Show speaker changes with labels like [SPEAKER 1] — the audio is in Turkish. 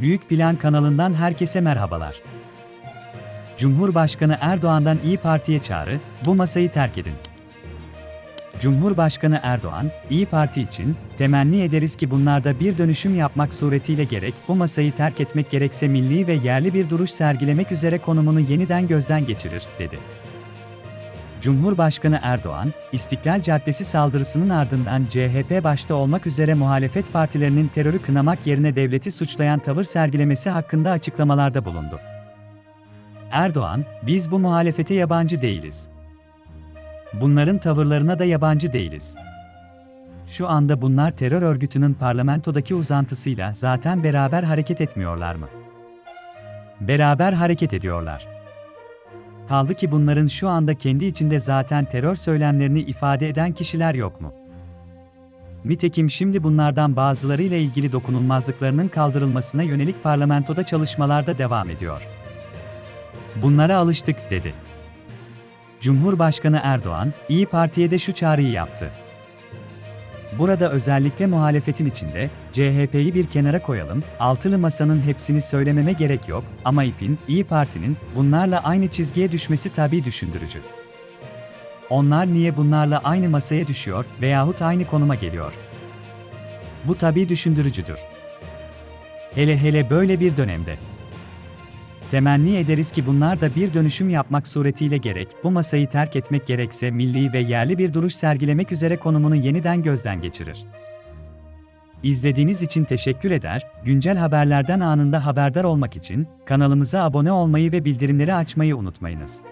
[SPEAKER 1] Büyük Plan kanalından herkese merhabalar. Cumhurbaşkanı Erdoğan'dan İyi Parti'ye çağrı, bu masayı terk edin. Cumhurbaşkanı Erdoğan, İyi Parti için, temenni ederiz ki bunlarda bir dönüşüm yapmak suretiyle gerek bu masayı terk etmek gerekse milli ve yerli bir duruş sergilemek üzere konumunu yeniden gözden geçirir, dedi. Cumhurbaşkanı Erdoğan, İstiklal Caddesi saldırısının ardından CHP başta olmak üzere muhalefet partilerinin terörü kınamak yerine devleti suçlayan tavır sergilemesi hakkında açıklamalarda bulundu. Erdoğan, biz bu muhalefete yabancı değiliz. Bunların tavırlarına da yabancı değiliz. Şu anda bunlar terör örgütünün parlamentodaki uzantısıyla zaten beraber hareket etmiyorlar mı? Beraber hareket ediyorlar. Kaldı ki bunların şu anda kendi içinde zaten terör söylemlerini ifade eden kişiler yok mu? Nitekim şimdi bunlardan bazılarıyla ilgili dokunulmazlıklarının kaldırılmasına yönelik parlamentoda çalışmalarda devam ediyor. Bunlara alıştık, dedi. Cumhurbaşkanı Erdoğan, İyi Parti'ye de şu çağrıyı yaptı. Burada özellikle muhalefetin içinde CHP'yi bir kenara koyalım, altılı masanın hepsini söylememe gerek yok ama İP'in, İyi Parti'nin bunlarla aynı çizgiye düşmesi tabii düşündürücü. Onlar niye bunlarla aynı masaya düşüyor veyahut aynı konuma geliyor? Bu tabii düşündürücüdür. Hele hele böyle bir dönemde. Temenni ederiz ki bunlar da bir dönüşüm yapmak suretiyle gerek bu masayı terk etmek gerekse milli ve yerli bir duruş sergilemek üzere konumunu yeniden gözden geçirir. İzlediğiniz için teşekkür eder, güncel haberlerden anında haberdar olmak için kanalımıza abone olmayı ve bildirimleri açmayı unutmayınız.